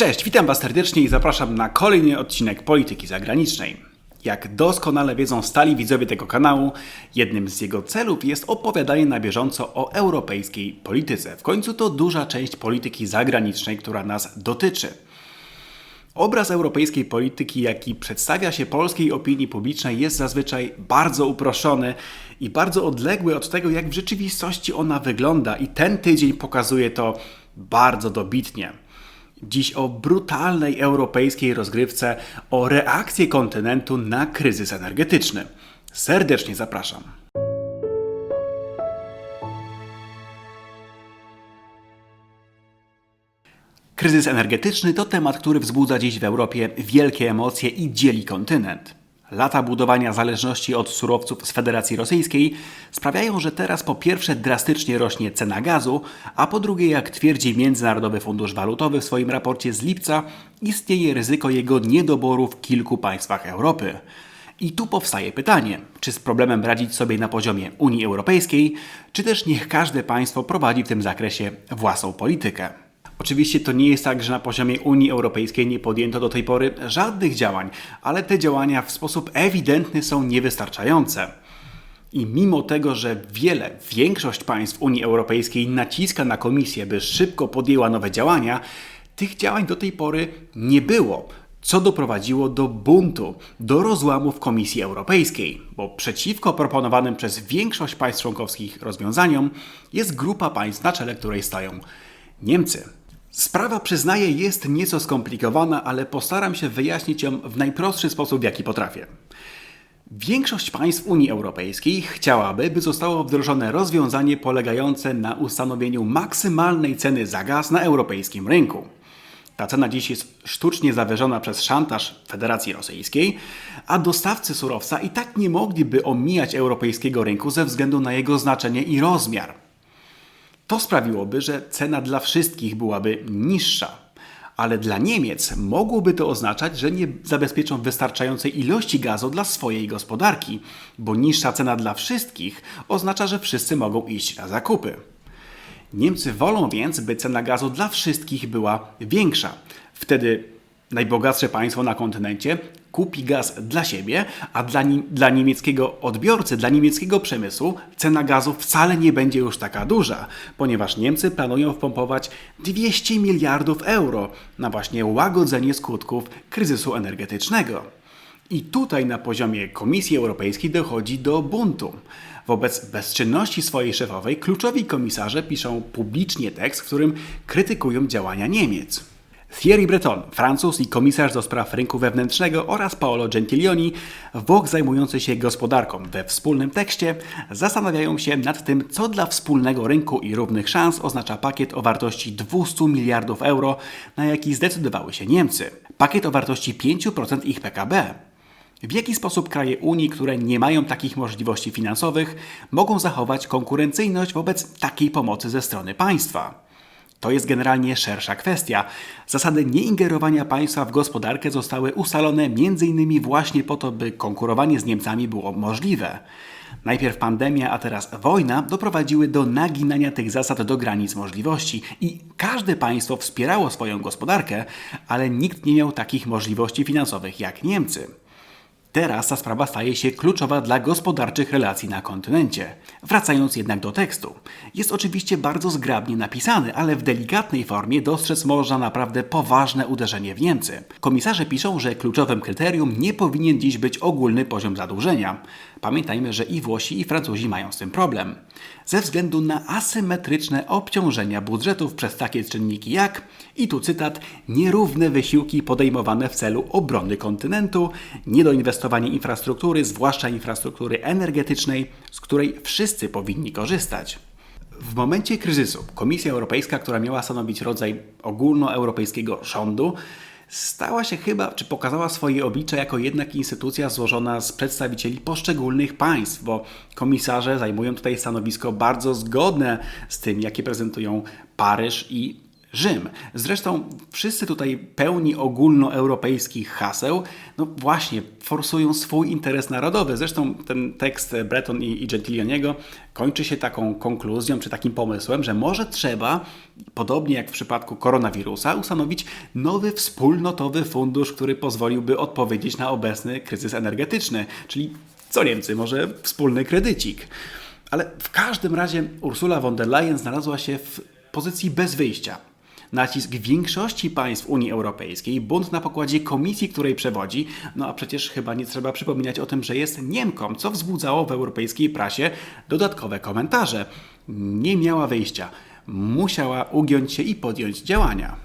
Cześć, witam Was serdecznie i zapraszam na kolejny odcinek Polityki Zagranicznej. Jak doskonale wiedzą stali widzowie tego kanału, jednym z jego celów jest opowiadanie na bieżąco o europejskiej polityce. W końcu to duża część polityki zagranicznej, która nas dotyczy. Obraz europejskiej polityki, jaki przedstawia się polskiej opinii publicznej, jest zazwyczaj bardzo uproszczony i bardzo odległy od tego, jak w rzeczywistości ona wygląda, i ten tydzień pokazuje to bardzo dobitnie. Dziś o brutalnej europejskiej rozgrywce, o reakcję kontynentu na kryzys energetyczny. Serdecznie zapraszam. Kryzys energetyczny to temat, który wzbudza dziś w Europie wielkie emocje i dzieli kontynent. Lata budowania zależności od surowców z Federacji Rosyjskiej sprawiają, że teraz po pierwsze drastycznie rośnie cena gazu, a po drugie, jak twierdzi Międzynarodowy Fundusz Walutowy w swoim raporcie z lipca, istnieje ryzyko jego niedoboru w kilku państwach Europy. I tu powstaje pytanie, czy z problemem radzić sobie na poziomie Unii Europejskiej, czy też niech każde państwo prowadzi w tym zakresie własną politykę. Oczywiście to nie jest tak, że na poziomie Unii Europejskiej nie podjęto do tej pory żadnych działań, ale te działania w sposób ewidentny są niewystarczające. I mimo tego, że wiele, większość państw Unii Europejskiej naciska na komisję, by szybko podjęła nowe działania, tych działań do tej pory nie było, co doprowadziło do buntu, do rozłamu w Komisji Europejskiej, bo przeciwko proponowanym przez większość państw członkowskich rozwiązaniom jest grupa państw, na czele której stoją Niemcy. Sprawa, przyznaję, jest nieco skomplikowana, ale postaram się wyjaśnić ją w najprostszy sposób, jaki potrafię. Większość państw Unii Europejskiej chciałaby, by zostało wdrożone rozwiązanie polegające na ustanowieniu maksymalnej ceny za gaz na europejskim rynku. Ta cena dziś jest sztucznie zawyżona przez szantaż Federacji Rosyjskiej, a dostawcy surowca i tak nie mogliby omijać europejskiego rynku ze względu na jego znaczenie i rozmiar. To sprawiłoby, że cena dla wszystkich byłaby niższa. Ale dla Niemiec mogłoby to oznaczać, że nie zabezpieczą wystarczającej ilości gazu dla swojej gospodarki, bo niższa cena dla wszystkich oznacza, że wszyscy mogą iść na zakupy. Niemcy wolą więc, by cena gazu dla wszystkich była większa. Wtedy najbogatsze państwo na kontynencie kupi gaz dla siebie, a dla, dla niemieckiego odbiorcy, dla niemieckiego przemysłu cena gazu wcale nie będzie już taka duża, ponieważ Niemcy planują wpompować 200 miliardów euro na właśnie łagodzenie skutków kryzysu energetycznego. I tutaj na poziomie Komisji Europejskiej dochodzi do buntu. Wobec bezczynności swojej szefowej kluczowi komisarze piszą publicznie tekst, w którym krytykują działania Niemiec. Thierry Breton, Francuz i komisarz do spraw rynku wewnętrznego oraz Paolo Gentiloni, Włoch zajmujący się gospodarką we wspólnym tekście, zastanawiają się nad tym, co dla wspólnego rynku i równych szans oznacza pakiet o wartości 200 miliardów euro, na jaki zdecydowały się Niemcy. Pakiet o wartości 5% ich PKB. W jaki sposób kraje Unii, które nie mają takich możliwości finansowych, mogą zachować konkurencyjność wobec takiej pomocy ze strony państwa? To jest generalnie szersza kwestia. Zasady nieingerowania państwa w gospodarkę zostały ustalone m.in. właśnie po to, by konkurowanie z Niemcami było możliwe. Najpierw pandemia, a teraz wojna doprowadziły do naginania tych zasad do granic możliwości i każde państwo wspierało swoją gospodarkę, ale nikt nie miał takich możliwości finansowych jak Niemcy. Teraz ta sprawa staje się kluczowa dla gospodarczych relacji na kontynencie. Wracając jednak do tekstu. Jest oczywiście bardzo zgrabnie napisany, ale w delikatnej formie dostrzec można naprawdę poważne uderzenie w Niemcy. Komisarze piszą, że kluczowym kryterium nie powinien dziś być ogólny poziom zadłużenia. Pamiętajmy, że i Włosi i Francuzi mają z tym problem. Ze względu na asymetryczne obciążenia budżetów przez takie czynniki jak, i tu cytat, nierówne wysiłki podejmowane w celu obrony kontynentu, niedoinwestowanie infrastruktury, zwłaszcza infrastruktury energetycznej, z której wszyscy powinni korzystać. W momencie kryzysu Komisja Europejska, która miała stanowić rodzaj ogólnoeuropejskiego rządu, stała się chyba, czy pokazała swoje oblicze jako jednak instytucja złożona z przedstawicieli poszczególnych państw, bo komisarze zajmują tutaj stanowisko bardzo zgodne z tym, jakie prezentują Paryż i Rzym. Zresztą wszyscy tutaj pełni ogólnoeuropejskich haseł, no właśnie, forsują swój interes narodowy. Zresztą ten tekst Breton i, i kończy się taką konkluzją, czy takim pomysłem, że może trzeba, podobnie jak w przypadku koronawirusa, ustanowić nowy wspólnotowy fundusz, który pozwoliłby odpowiedzieć na obecny kryzys energetyczny. Czyli co Niemcy, może wspólny kredycik. Ale w każdym razie Ursula von der Leyen znalazła się w pozycji bez wyjścia. Nacisk większości państw Unii Europejskiej, bunt na pokładzie komisji, której przewodzi, no a przecież chyba nie trzeba przypominać o tym, że jest Niemką, co wzbudzało w europejskiej prasie dodatkowe komentarze. Nie miała wyjścia. Musiała ugiąć się i podjąć działania.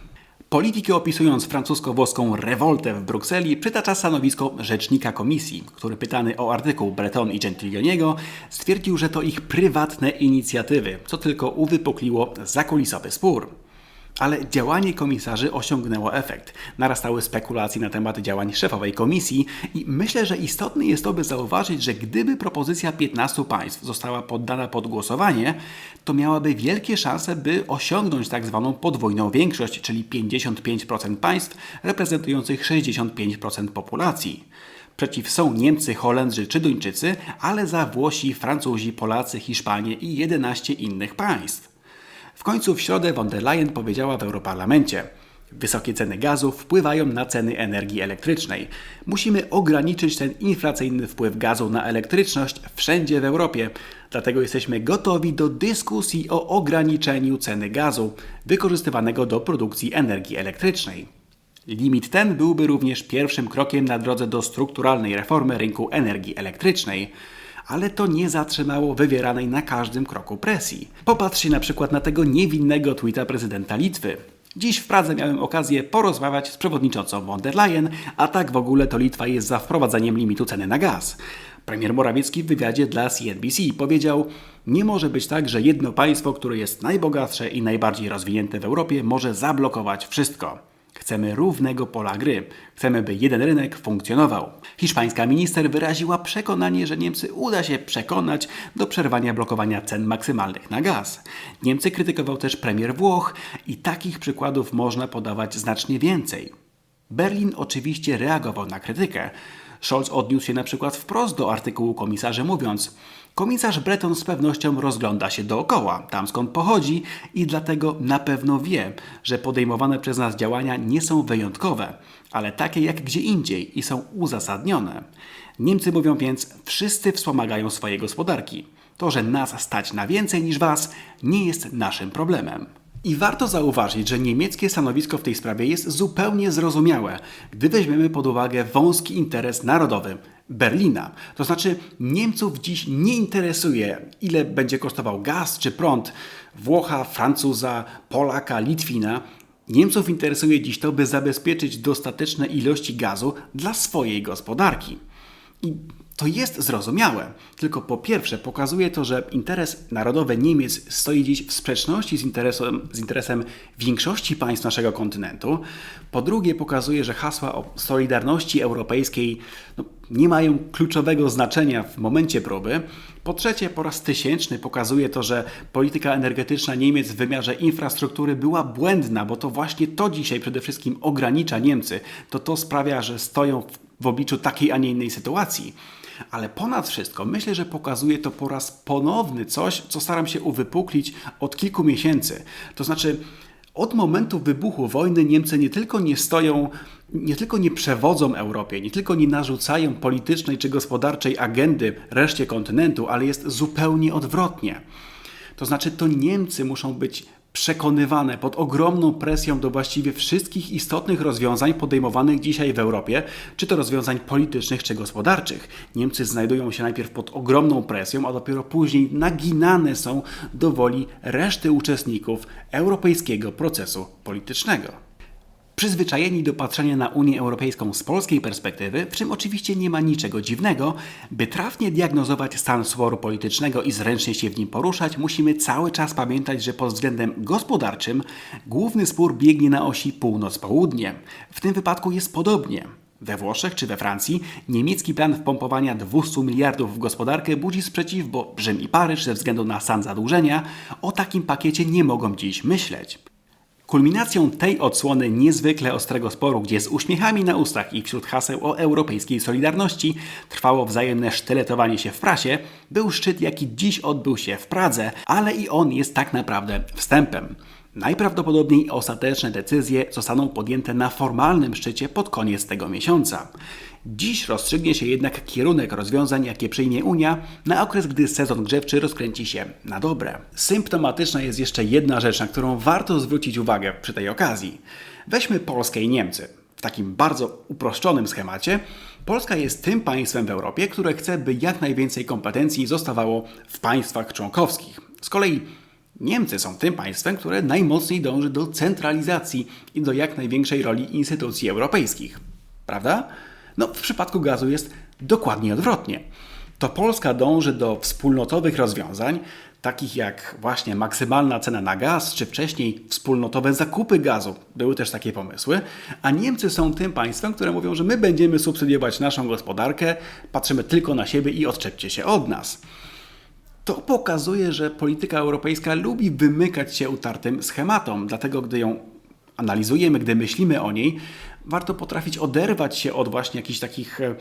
Politykę opisując francusko-włoską rewoltę w Brukseli, przytacza stanowisko rzecznika komisji, który pytany o artykuł Breton i Gentilioniego stwierdził, że to ich prywatne inicjatywy, co tylko uwypukliło zakulisowy spór. Ale działanie komisarzy osiągnęło efekt. Narastały spekulacje na temat działań szefowej komisji i myślę, że istotne jest to, by zauważyć, że gdyby propozycja 15 państw została poddana pod głosowanie, to miałaby wielkie szanse, by osiągnąć tak zwaną podwójną większość, czyli 55% państw reprezentujących 65% populacji. Przeciw są Niemcy, Holendrzy czy Duńczycy, ale za Włosi, Francuzi, Polacy, Hiszpanie i 11 innych państw. W końcu w środę von der Leyen powiedziała w Europarlamencie: Wysokie ceny gazu wpływają na ceny energii elektrycznej. Musimy ograniczyć ten inflacyjny wpływ gazu na elektryczność wszędzie w Europie. Dlatego jesteśmy gotowi do dyskusji o ograniczeniu ceny gazu wykorzystywanego do produkcji energii elektrycznej. Limit ten byłby również pierwszym krokiem na drodze do strukturalnej reformy rynku energii elektrycznej ale to nie zatrzymało wywieranej na każdym kroku presji. Popatrzcie na przykład na tego niewinnego tweeta prezydenta Litwy. Dziś w Pradze miałem okazję porozmawiać z przewodniczącą von der Leyen, a tak w ogóle to Litwa jest za wprowadzaniem limitu ceny na gaz. Premier Morawiecki w wywiadzie dla CNBC powiedział: Nie może być tak, że jedno państwo, które jest najbogatsze i najbardziej rozwinięte w Europie, może zablokować wszystko. Chcemy równego pola gry. Chcemy, by jeden rynek funkcjonował. Hiszpańska minister wyraziła przekonanie, że Niemcy uda się przekonać do przerwania blokowania cen maksymalnych na gaz. Niemcy krytykował też premier Włoch i takich przykładów można podawać znacznie więcej. Berlin oczywiście reagował na krytykę. Scholz odniósł się na przykład wprost do artykułu komisarzy, mówiąc: Komisarz Breton z pewnością rozgląda się dookoła, tam skąd pochodzi, i dlatego na pewno wie, że podejmowane przez nas działania nie są wyjątkowe, ale takie jak gdzie indziej i są uzasadnione. Niemcy mówią więc: wszyscy wspomagają swoje gospodarki. To, że nas stać na więcej niż was, nie jest naszym problemem. I warto zauważyć, że niemieckie stanowisko w tej sprawie jest zupełnie zrozumiałe, gdy weźmiemy pod uwagę wąski interes narodowy Berlina. To znaczy, Niemców dziś nie interesuje, ile będzie kosztował gaz czy prąd Włocha, Francuza, Polaka, Litwina. Niemców interesuje dziś to, by zabezpieczyć dostateczne ilości gazu dla swojej gospodarki. I to jest zrozumiałe, tylko po pierwsze pokazuje to, że interes narodowy Niemiec stoi dziś w sprzeczności z interesem, z interesem większości państw naszego kontynentu. Po drugie pokazuje, że hasła o solidarności europejskiej no, nie mają kluczowego znaczenia w momencie próby. Po trzecie, po raz tysięczny pokazuje to, że polityka energetyczna Niemiec w wymiarze infrastruktury była błędna, bo to właśnie to dzisiaj przede wszystkim ogranicza Niemcy. To to sprawia, że stoją w obliczu takiej, a nie innej sytuacji. Ale ponad wszystko myślę, że pokazuje to po raz ponowny coś, co staram się uwypuklić od kilku miesięcy. To znaczy, od momentu wybuchu wojny Niemcy nie tylko nie stoją, nie tylko nie przewodzą Europie, nie tylko nie narzucają politycznej czy gospodarczej agendy reszcie kontynentu, ale jest zupełnie odwrotnie. To znaczy, to Niemcy muszą być przekonywane pod ogromną presją do właściwie wszystkich istotnych rozwiązań podejmowanych dzisiaj w Europie, czy to rozwiązań politycznych, czy gospodarczych. Niemcy znajdują się najpierw pod ogromną presją, a dopiero później naginane są do woli reszty uczestników europejskiego procesu politycznego przyzwyczajeni do patrzenia na Unię Europejską z polskiej perspektywy, w czym oczywiście nie ma niczego dziwnego, by trafnie diagnozować stan sporu politycznego i zręcznie się w nim poruszać, musimy cały czas pamiętać, że pod względem gospodarczym główny spór biegnie na osi północ-południe. W tym wypadku jest podobnie. We Włoszech czy we Francji niemiecki plan wpompowania 200 miliardów w gospodarkę budzi sprzeciw, bo Rzym i Paryż ze względu na stan zadłużenia o takim pakiecie nie mogą dziś myśleć. Kulminacją tej odsłony niezwykle ostrego sporu, gdzie z uśmiechami na ustach i wśród haseł o europejskiej solidarności trwało wzajemne sztyletowanie się w prasie, był szczyt, jaki dziś odbył się w Pradze, ale i on jest tak naprawdę wstępem. Najprawdopodobniej ostateczne decyzje zostaną podjęte na formalnym szczycie pod koniec tego miesiąca. Dziś rozstrzygnie się jednak kierunek rozwiązań, jakie przyjmie Unia na okres, gdy sezon grzewczy rozkręci się na dobre. Symptomatyczna jest jeszcze jedna rzecz, na którą warto zwrócić uwagę przy tej okazji. Weźmy Polskę i Niemcy. W takim bardzo uproszczonym schemacie, Polska jest tym państwem w Europie, które chce, by jak najwięcej kompetencji zostawało w państwach członkowskich. Z kolei Niemcy są tym państwem, które najmocniej dąży do centralizacji i do jak największej roli instytucji europejskich. Prawda? No, w przypadku gazu jest dokładnie odwrotnie. To Polska dąży do wspólnotowych rozwiązań, takich jak właśnie maksymalna cena na gaz, czy wcześniej wspólnotowe zakupy gazu. Były też takie pomysły. A Niemcy są tym państwem, które mówią, że my będziemy subsydiować naszą gospodarkę, patrzymy tylko na siebie i odczepcie się od nas. To pokazuje, że polityka europejska lubi wymykać się utartym schematom, dlatego gdy ją analizujemy, gdy myślimy o niej, warto potrafić oderwać się od właśnie jakichś takich e,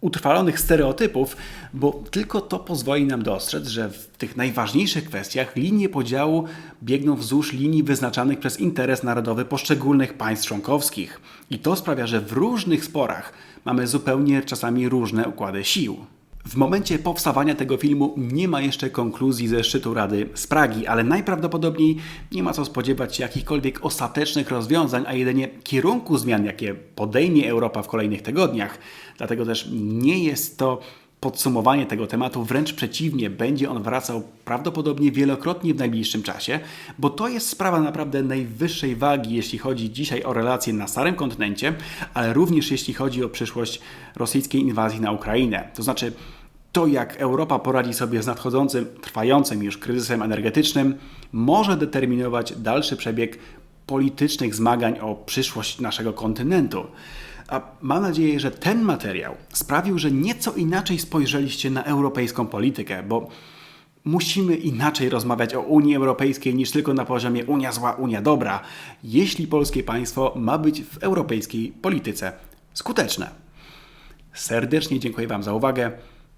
utrwalonych stereotypów, bo tylko to pozwoli nam dostrzec, że w tych najważniejszych kwestiach linie podziału biegną wzdłuż linii wyznaczanych przez interes narodowy poszczególnych państw członkowskich. I to sprawia, że w różnych sporach mamy zupełnie czasami różne układy sił. W momencie powstawania tego filmu nie ma jeszcze konkluzji ze szczytu Rady z Pragi, ale najprawdopodobniej nie ma co spodziewać się jakichkolwiek ostatecznych rozwiązań, a jedynie kierunku zmian, jakie podejmie Europa w kolejnych tygodniach. Dlatego też nie jest to podsumowanie tego tematu, wręcz przeciwnie, będzie on wracał prawdopodobnie wielokrotnie w najbliższym czasie, bo to jest sprawa naprawdę najwyższej wagi, jeśli chodzi dzisiaj o relacje na Starym Kontynencie, ale również jeśli chodzi o przyszłość rosyjskiej inwazji na Ukrainę. To znaczy, to, jak Europa poradzi sobie z nadchodzącym, trwającym już kryzysem energetycznym, może determinować dalszy przebieg politycznych zmagań o przyszłość naszego kontynentu. A mam nadzieję, że ten materiał sprawił, że nieco inaczej spojrzeliście na europejską politykę, bo musimy inaczej rozmawiać o Unii Europejskiej niż tylko na poziomie Unia zła, Unia dobra, jeśli polskie państwo ma być w europejskiej polityce skuteczne. Serdecznie dziękuję Wam za uwagę.